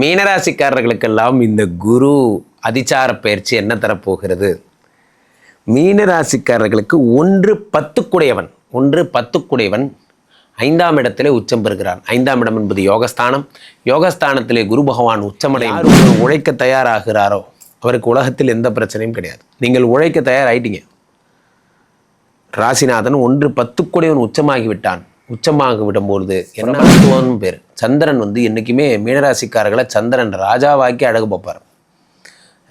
மீனராசிக்காரர்களுக்கெல்லாம் இந்த குரு அதிச்சார பயிற்சி என்ன தரப்போகிறது? மீனராசிக்காரர்களுக்கு ஒன்று பத்துக்குடையவன் ஒன்று பத்துக்குடையவன் ஐந்தாம் இடத்திலே உச்சம் பெறுகிறான். ஐந்தாம் இடம் என்பது யோகஸ்தானம். யோகஸ்தானத்திலே குரு பகவான் உச்சமடை யார் ஒருவர் உழைக்க தயாராகிறாரோ அவருக்கு உலகத்தில் எந்த பிரச்சனையும் கிடையாது. நீங்கள் உழைக்க தயாராயிட்டீங்க. ராசிநாதன் ஒன்று பத்துக்குடையவன் உச்சமாகி விட்டான் உச்சமாக விடும்பொழுது என்ன பேர்? சந்திரன் வந்து என்றைக்குமே மீனராசிக்காரர்களை சந்திரன் ராஜாவாக்கி அழகு பார்ப்பார்.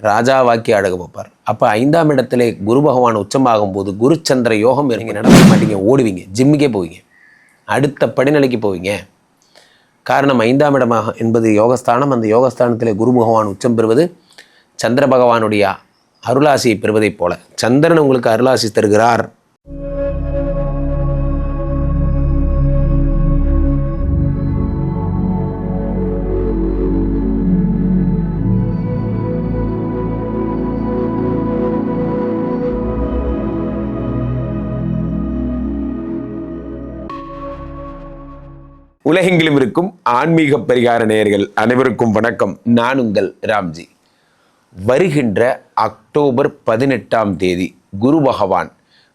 ராஜாவாக்கி அழகு பார்ப்பார். அப்போ ஐந்தாம் இடத்திலே குரு பகவான் உச்சமாகும் போது குரு சந்திர யோகம் இறங்கி நடக்க மாட்டீங்க ஓடுவீங்க ஜிம்முக்கே போவீங்க. அடுத்த படிநிலைக்கு போவீங்க. காரணம் ஐந்தாம் இடமாக என்பது யோகஸ்தானம். அந்த யோகஸ்தானத்தில் குரு பகவான் உச்சம் பெறுவது சந்திர பகவானுடைய அருளாசியை பெறுவதைப் போல. சந்திரன் உங்களுக்கு அருளாசி தருகிறார். உலகெங்கிலும் இருக்கும் ஆன்மீக பரிகார நேயர்கள் அனைவருக்கும் வணக்கம். நான் உங்கள் ராம்ஜி. வருகின்ற அக்டோபர் பதினெட்டாம் தேதி குரு பகவான்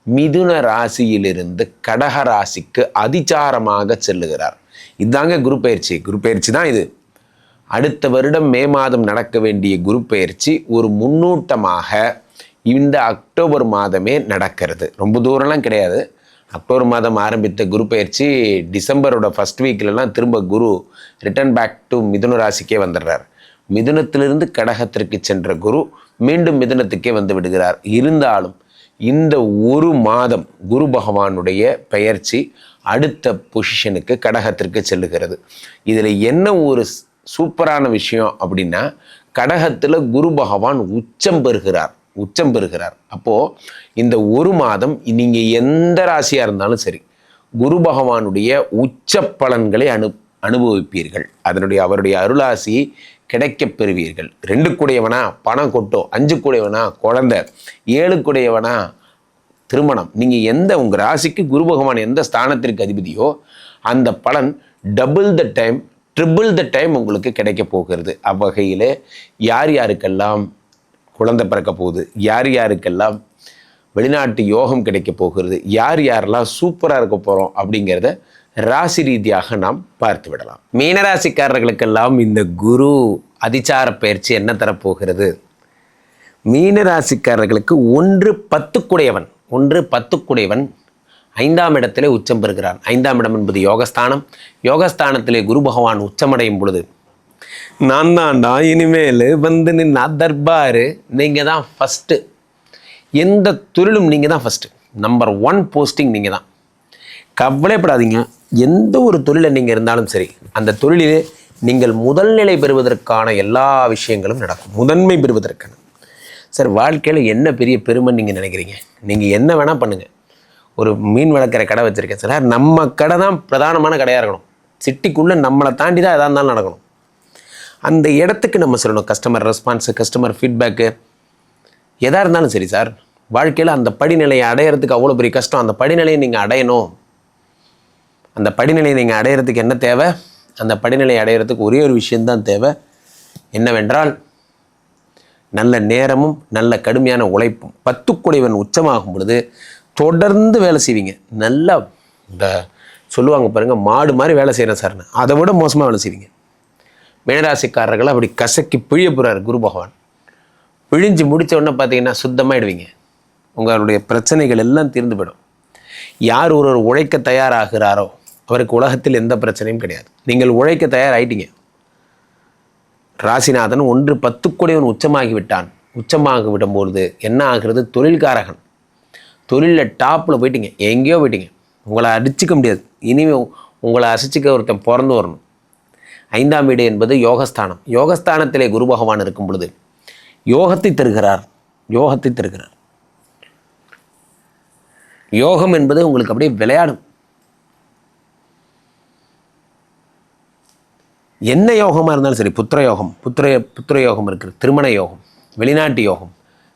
மிதுன ராசியிலிருந்து கடக ராசிக்கு அதிச்சாரமாக செல்லுகிறார். இதாங்க குரு பயிற்சி. குரு பயிற்சி தான் இது. அடுத்த வருடம் மே மாதம் நடக்க வேண்டிய குரு பயிற்சி ஒரு முன்னூட்டமாக இந்த அக்டோபர் மாதமே நடக்கிறது. ரொம்ப தூரம்லாம் கிடையாது. அக்டோபர் மாதம் ஆரம்பித்த குரு பயிற்சி டிசம்பரோட ஃபர்ஸ்ட் வீக்லலாம் திரும்ப குரு ரிட்டர்ன் பேக் டு மிதுன ராசிக்கே வந்துடுறார். மிதுனத்திலிருந்து கடகத்திற்கு சென்ற குரு மீண்டும் மிதுனத்துக்கே வந்து விடுகிறார். இருந்தாலும் இந்த ஒரு மாதம் குரு பகவானுடைய பெயர்ச்சி அடுத்த பொசிஷனுக்கு கடகத்திற்கு செல்லுகிறது. இதில் என்ன ஒரு சூப்பரான விஷயம் அப்படின்னா கடகத்தில் குரு பகவான் உச்சம் பெறுகிறார். உச்சம் பெறுகிறார். அப்போது இந்த ஒரு மாதம் நீங்கள் எந்த ராசியாக இருந்தாலும் சரி குரு பகவானுடைய உச்ச பலன்களை அனு அனுபவிப்பீர்கள். அதனுடைய அவருடைய அருளாசி கிடைக்கப் பெறுவீர்கள். ரெண்டு கூடையவனா பணம் கொட்டும் அஞ்சு கூடையவனா குழந்தை ஏழு கூடையவனா திருமணம். நீங்கள் எந்த உங்கள் ராசிக்கு குரு பகவான் எந்த ஸ்தானத்திற்கு அதிபதியோ அந்த பலன் double the time triple the time உங்களுக்கு கிடைக்க போகிறது. அவ்வகையில் யார் யாருக்கெல்லாம் குழந்தை பிறக்க போகுது. யார் யாருக்கெல்லாம் வெளிநாட்டு யோகம் கிடைக்க போகிறது யார் யாரெல்லாம் சூப்பராக இருக்க போகிறோம் அப்படிங்கிறத ராசி ரீதியாக நாம் பார்த்து விடலாம். மீனராசிக்காரர்களுக்கெல்லாம் இந்த குரு அதிச்சார பயிற்சி என்ன தரப்போகிறது? மீனராசிக்காரர்களுக்கு ஒன்று பத்துக்குடையவன் ஒன்று பத்துக்குடையவன் ஐந்தாம் இடத்திலே உச்சம் பெறுகிறான். ஐந்தாம் இடம் என்பது யோகஸ்தானம். யோகஸ்தானத்திலே குரு பகவான் உச்சமடையும் பொழுது நான் தாண்டா இனிமேல் வந்து நின்னா தர்பாரு நீங்கள் தான் ஃபஸ்ட்டு எந்த தொழிலும் நீங்கள் தான் ஃபஸ்ட்டு நம்பர் ஒன் போஸ்டிங் நீங்கள் தான் கவலைப்படாதீங்க. எந்த ஒரு தொழிலை நீங்கள் இருந்தாலும் சரி அந்த தொழிலில் நீங்கள் முதல் நிலை பெறுவதற்கான எல்லா விஷயங்களும் நடக்கும். முதன்மை பெறுவதற்கான. சார் வாழ்க்கையில் என்ன பெரிய பெருமை நீங்கள் நினைக்கிறீங்க? நீங்கள் என்ன வேணால் பண்ணுங்கள் ஒரு மீன் வளர்க்குற கடை வச்சுருக்கேன் சார். நம்ம கடை தான் பிரதானமான கடையாக இருக்கணும். சிட்டிக்குள்ளே நம்மளை தாண்டி தான் எதாக இருந்தாலும் நடக்கணும். அந்த இடத்துக்கு நம்ம சொல்லணும். கஸ்டமர் ரெஸ்பான்ஸு கஸ்டமர் ஃபீட்பேக்கு எதாக இருந்தாலும் சரி சார் வாழ்க்கையில் அந்த படிநிலையை அடையிறதுக்கு அவ்வளோ பெரிய கஷ்டம். அந்த படிநிலையை நீங்கள் அடையணும். அந்த படிநிலையை நீங்கள் அடையிறதுக்கு என்ன தேவை? அந்த படிநிலையை அடையிறதுக்கு ஒரே ஒரு விஷயந்தான் தேவை. என்னவென்றால் நல்ல நேரமும் நல்ல கடுமையான உழைப்பும். பத்துக்குடைவன் உச்சமாகும் பொழுது தொடர்ந்து வேலை செய்வீங்க. நல்லா இந்த சொல்லுவாங்க பாருங்கள் மாடு மாதிரி வேலை செய்கிறேன் சார்னு அதை விட மோசமாக வேலை செய்வீங்க. மீனராசிக்காரர்கள் அப்படி கசக்கி பிழிய போகிறார் குரு பகவான். பிழிஞ்சு முடித்த உடனே பார்த்தீங்கன்னா சுத்தமாகிடுவீங்க உங்களுடைய பிரச்சனைகள் எல்லாம் தீர்ந்து போயிடும். யார் ஒருவர் உழைக்க தயாராகிறாரோ அவருக்கு உலகத்தில் எந்த பிரச்சனையும் கிடையாது. நீங்கள் உழைக்க தயாராகிட்டீங்க ராசிநாதன் ஒன்று பத்துக்குடையவன் உச்சமாகி விட்டான். உச்சமாகி விடும்போது என்ன ஆகிறது? தொழில்காரகன். தொழிலில் டாப்பில் போயிட்டீங்க. எங்கேயோ போயிட்டீங்க. உங்களை அடிச்சுக்க முடியாது. இனிமேல் உங்களை அசைச்சிக்க ஒருத்தன் பிறந்து வரணும். ஐந்தாம் வீடு என்பது யோகஸ்தானம். யோகஸ்தானத்திலே குரு பகவான் இருக்கும் பொழுது யோகத்தை தருகிறார். யோகத்தை தருகிறார். யோகம் என்பது உங்களுக்கு அப்படியே விளையாடும். என்ன யோகமாக இருந்தாலும் சரி புத்திர யோகம் புத்திர புத்திர யோகம் இருக்குது திருமண யோகம் வெளிநாட்டு யோகம்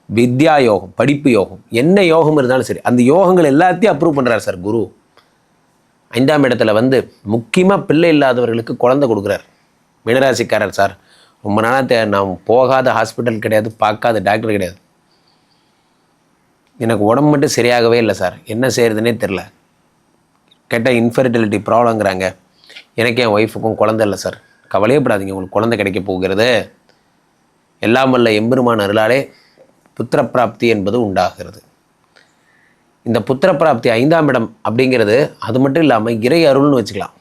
வித்யா யோகம் படிப்பு யோகம் என்ன யோகம் இருந்தாலும் சரி அந்த யோகங்கள் எல்லாத்தையும் அப்ரூவ் பண்ணுறார் சார் குரு. ஐந்தாம் இடத்துல வந்து முக்கியமாக பிள்ளை இல்லாதவர்களுக்கு குழந்தை கொடுக்குறார். மீனராசிக்காரர் சார் ரொம்ப நாளாக தே நான் போகாத ஹாஸ்பிட்டல் கிடையாது பார்க்காத டாக்டர் கிடையாது. எனக்கு உடம்பு மட்டும் சரியாகவே இல்லை சார். என்ன செய்கிறதுனே தெரில கேட்டால் இன்ஃபர்டிலிட்டி ப்ராப்ளங்கிறாங்க எனக்கு என் ஒய்ஃபுக்கும் குழந்தை இல்லை சார். கவலையப்படாதீங்க உங்களுக்கு குழந்தை கிடைக்க போகிறது. எல்லாம் வல்ல எம்பெருமான் அருளாலே புத்திரப்பிராப்தி என்பது உண்டாகிறது. இந்த புத்திர பிராப்தி ஐந்தாம் இடம் அப்படிங்கிறது அது மட்டும் இல்லாமல் இறை அருள்னு வச்சுக்கலாம்.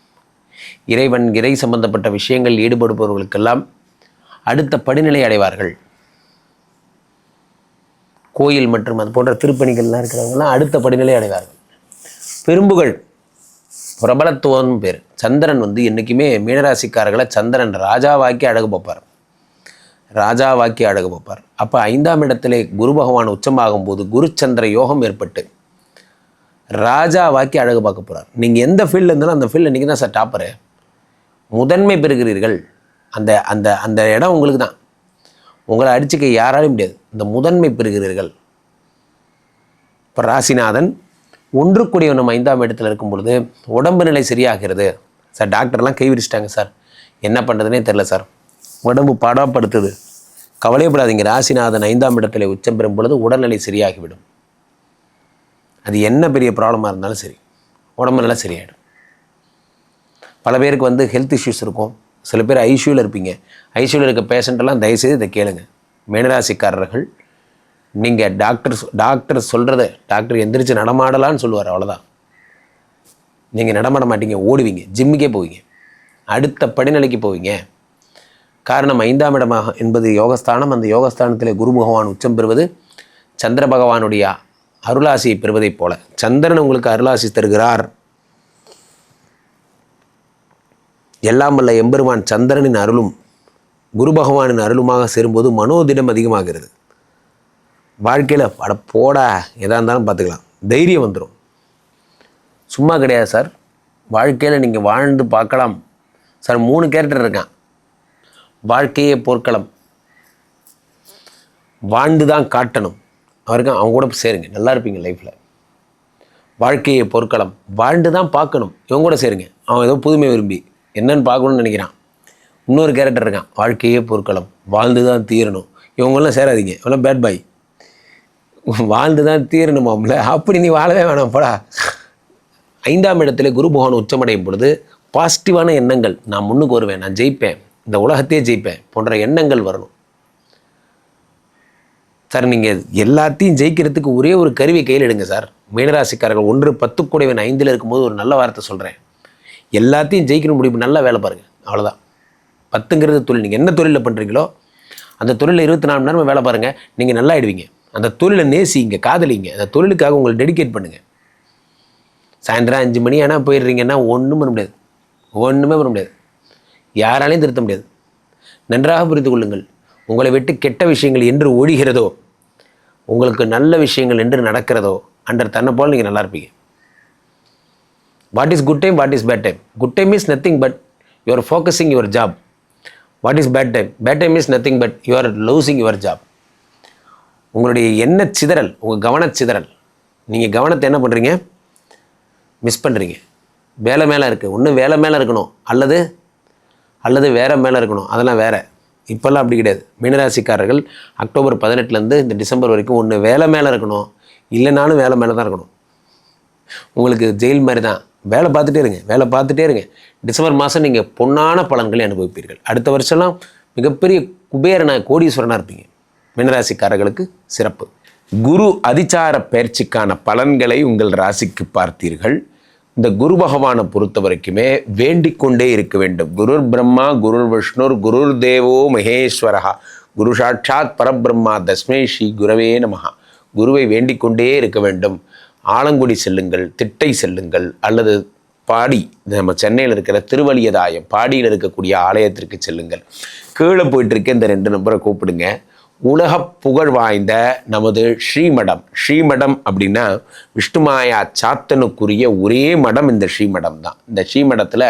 இறைவன் இறை சம்பந்தப்பட்ட விஷயங்கள் ஈடுபடுபவர்களுக்கெல்லாம் அடுத்த படிநிலை அடைவார்கள். கோயில் மற்றும் அது போன்ற திருப்பணிகள்லாம் இருக்கிறவங்கலாம் அடுத்த படிநிலை அடைவார்கள். பெரும்புகள் பிரபலத்துவம் பேர். சந்திரன் வந்து என்றைக்குமே மீனராசிக்காரர்களை சந்திரன் ராஜாவாக்கி அழகு பார்ப்பார். ராஜாவாக்கி அழகு பார்ப்பார். அப்போ ஐந்தாம் இடத்திலே குரு பகவான் உச்சமாகும் போது குருச்சந்திர யோகம் ஏற்பட்டு ராஜாவாக்கி அழகு பார்க்க போகிறார் நீங்கள் எந்த ஃபீல்டில் இருந்தாலும் அந்த ஃபீல்டில் நீங்கள் தான் சார் டாப்பரு முதன்மை பெறுகிறீர்கள். அந்த அந்த அந்த இடம் உங்களுக்கு தான். உங்களை அடிச்சுக்க யாராலும் முடியாது. இந்த முதன்மை பெறுகிறீர்கள். இப்போ ராசிநாதன் ஒன்றுக்குடைய நம்ம ஐந்தாம் இடத்துல இருக்கும் பொழுது உடம்பு நிலை சரியாகிறது. சார் டாக்டர்லாம் கை விரிச்சிட்டாங்க சார் என்ன பண்ணுறதுனே தெரில சார் உடம்பு பாடாப்படுத்துது. கவலைப்படாதீங்க ராசிநாதன் ஐந்தாம் இடத்துல உச்சம் பெறும் பொழுது உடல்நிலை சரியாகிவிடும். அது என்ன பெரிய ப்ராப்ளமாக இருந்தாலும் சரி உடம்பு நல்லா சரியாயிடும். பல பேருக்கு வந்து ஹெல்த் இஷ்யூஸ் இருக்கும். சில பேர் ஐசியூவில் இருப்பீங்க. ஐசியூவில் இருக்க பேஷண்ட்டெல்லாம் தயவுசெய்து இதை கேளுங்க. மேனராசிக்காரர்கள் நீங்கள் டாக்டர் டாக்டர் சொல்கிறத டாக்டர் எந்திரிச்சு நடமாடலான்னு சொல்லுவார் அவ்வளோதான் நீங்கள் நடமாட மாட்டீங்க ஓடுவீங்க ஜிம்முக்கே போவீங்க. அடுத்த படிநிலைக்கு போவீங்க. காரணம் ஐந்தாம் இடமாக என்பது யோகஸ்தானம். அந்த யோகஸ்தானத்தில் குரு பகவான் உச்சம் பெறுவது சந்திர பகவானுடைய அருளாசியை பெறுவதைப் போல. சந்திரன் உங்களுக்கு அருளாசி தருகிறார். எல்லாம் வல்ல எம்பெருமான் சந்திரனின் அருளும் குரு பகவானின் அருளுமாக சேரும்போது மனோதிடம் அதிகமாகிறது. வாழ்க்கையில் அட போடா எதாக இருந்தாலும் பார்த்துக்கலாம். தைரியம் வந்துடும் சும்மா கிடையாது சார். வாழ்க்கையில் நீங்கள் வாழ்ந்து பார்க்கலாம். சார் மூணு கேரக்டர் இருக்கான். வாழ்க்கையே போர்க்களம். வாழ்ந்து தான் காட்டணும். அவருக்கு அவங்க கூட சேருங்க. நல்லா இருப்பீங்க லைஃப்பில் வாழ்க்கையை பொற்களம். வாழ்ந்து தான் பார்க்கணும். இவங்க கூட சேருங்க. அவன் ஏதோ புதுமை விரும்பி. என்னன்னு பார்க்கணும்னு நினைக்கிறான். இன்னொரு கேரக்டர் இருக்கான். வாழ்க்கையே பொற்களம். வாழ்ந்து தான் தீரணும். இவங்கெல்லாம் சேராதீங்க. இவெல்லாம் பேட் பாய் வாழ்ந்து தான் தீரணுமாம்ல அப்படி நீ வாழவே வேணாம். போடா. ஐந்தாம் இடத்துல குரு பகவான் உச்சமடையும் பொழுது பாசிட்டிவான எண்ணங்கள். நான் முன்னுக்கு வருவேன். நான் ஜெயிப்பேன். இந்த உலகத்தையே ஜெயிப்பேன். போன்ற எண்ணங்கள் வரணும். சார் நீங்கள் எல்லாத்தையும் ஜெயிக்கிறதுக்கு ஒரே ஒரு கருவி கையில் எடுங்க சார். மீனராசிக்காரர்கள் ஒன்று பத்து கூடைவன் ஐந்தில் இருக்கும்போது ஒரு நல்ல வார்த்தை சொல்கிறேன் எல்லாத்தையும் ஜெயிக்கணும் முடிவு நல்லா வேலை பாருங்கள் அவ்வளோதான் பத்துங்கிறது தொழில். நீங்கள் என்ன தொழிலில் பண்ணுறீங்களோ அந்த தொழிலில் இருபத்தி நாலு மணி நேரம் வேலை பாருங்கள் நீங்கள் நல்லா ஆயிடுவீங்க. அந்த தொழிலை நேசிங்க காதலிங்க. அந்த தொழிலுக்காக உங்களை டெடிகேட் பண்ணுங்கள் சாயந்தரம் அஞ்சு மணி ஆனால் போயிடுறீங்கன்னா ஒன்றும் பண்ண முடியாது. ஒன்றுமே பண்ண முடியாது. யாராலையும் திருத்த முடியாது. நன்றாக புரிந்து கொள்ளுங்கள். உங்களை விட்டு கெட்ட விஷயங்கள் என்று ஒழிகிறதோ உங்களுக்கு நல்ல விஷயங்கள் என்று நடக்கிறதோ அண்டர் தன்னை போல் நீங்கள் நல்லா இருப்பீங்க. What is good time what is bad time good time is nothing but you are focusing your job what is bad time bad time is nothing but you are losing your job உங்களுடைய எண்ண சிதறல் உங்கள் கவன சிதறல் நீங்கள் கவனத்தை என்ன பண்ணுறீங்க மிஸ் பண்ணுறீங்க வேலை மேலே இருக்குது ஒன்று வேலை மேலே இருக்கணும். அல்லது அல்லது வேறு மேலே இருக்கணும். அதெல்லாம் வேறு. இப்போல்லாம் அப்படி கிடையாது. மீனராசிக்காரர்கள் அக்டோபர் பதினெட்டுலேருந்து இந்த டிசம்பர் வரைக்கும் ஒன்று வேலை மேலே இருக்கணும். இல்லைனாலும் வேலை மேலே தான் இருக்கணும். உங்களுக்கு ஜெயில் மாதிரி தான். வேலை பார்த்துட்டே இருங்க. வேலை பார்த்துட்டே இருங்க. டிசம்பர் மாதம் நீங்கள் பொன்னான பலன்களை அனுபவிப்பீர்கள். அடுத்த வருஷம்லாம் மிகப்பெரிய குபேரனாக கோடீஸ்வரனாக இருப்பீங்க. மீனராசிக்காரர்களுக்கு சிறப்பு. குரு அதிச்சார பயிற்சிக்கான பலன்களை உங்கள் ராசிக்கு பார்த்தீர்கள். இந்த குரு பகவானை பொறுத்த வரைக்குமே வேண்டிக் கொண்டே இருக்க வேண்டும். குருர் பிரம்மா குருர் விஷ்ணுர் குருர் தேவோ மகேஸ்வரஹா. குரு சாட்சாத் பரபிரம்மா தஸ்மே ஸ்ரீ குரவே நமகா குருவை வேண்டிக் கொண்டே இருக்க வேண்டும். ஆலங்குடி செல்லுங்கள் திட்டை செல்லுங்கள் அல்லது பாடி நம்ம சென்னையில் இருக்கிற திருவலியதாயம் பாடியில் இருக்கக்கூடிய ஆலயத்திற்கு செல்லுங்கள். கீழே போயிட்டு இருக்க இந்த ரெண்டு நம்பரை கூப்பிடுங்க. உலக புகழ் வாய்ந்த நமது ஸ்ரீமடம். ஸ்ரீமடம் அப்படின்னா விஷ்ணுமாயா சாத்தனுக்குரிய ஒரே மடம் இந்த ஸ்ரீமடம் தான். இந்த ஸ்ரீமடத்தில்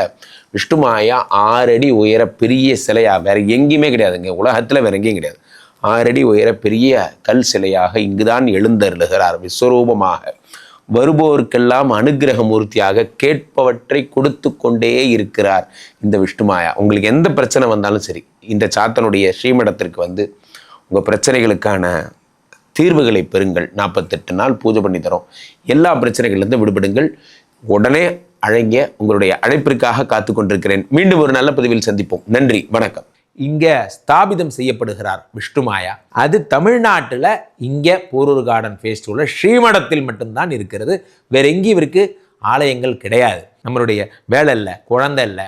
விஷ்ணுமாயா ஆறடி உயர பெரிய சிலையா வேற எங்கேயுமே கிடையாதுங்க உலகத்தில் வேற எங்கேயும் கிடையாது. ஆறடி உயர பெரிய கல் சிலையாக இங்குதான் எழுந்தருளுகிறார் விஸ்வரூபமாக. வருபவருக்கெல்லாம் அனுக்கிரக மூர்த்தியாக கேட்பவற்றை கொடுத்து கொண்டே இருக்கிறார் இந்த விஷ்ணுமாயா. உங்களுக்கு எந்த பிரச்சனை வந்தாலும் சரி இந்த சாத்தனுடைய ஸ்ரீமடத்திற்கு வந்து உங்கள் பிரச்சனைகளுக்கான தீர்வுகளை பெறுங்கள். நாற்பத்தெட்டு நாள் பூஜை பண்ணி தரோம். எல்லா பிரச்சனைகள்லேருந்து விடுபடுங்கள். உடனே அழைங்க உங்களுடைய அழைப்பிற்காக காத்து கொண்டிருக்கிறேன். மீண்டும் ஒரு நல்ல பதிவில் சந்திப்போம். நன்றி வணக்கம். இங்கே ஸ்தாபிதம் செய்யப்படுகிறார் விஷ்ணுமாயா அது தமிழ்நாட்டில் இங்கே போரூர் கார்டன் ஃபேஸ்டிவலில் ஸ்ரீமடத்தில் மட்டும்தான் இருக்கிறது. வேற எங்கேயும் இவருக்கு ஆலயங்கள் கிடையாது. நம்மளுடைய வேலை இல்லை குழந்தை இல்லை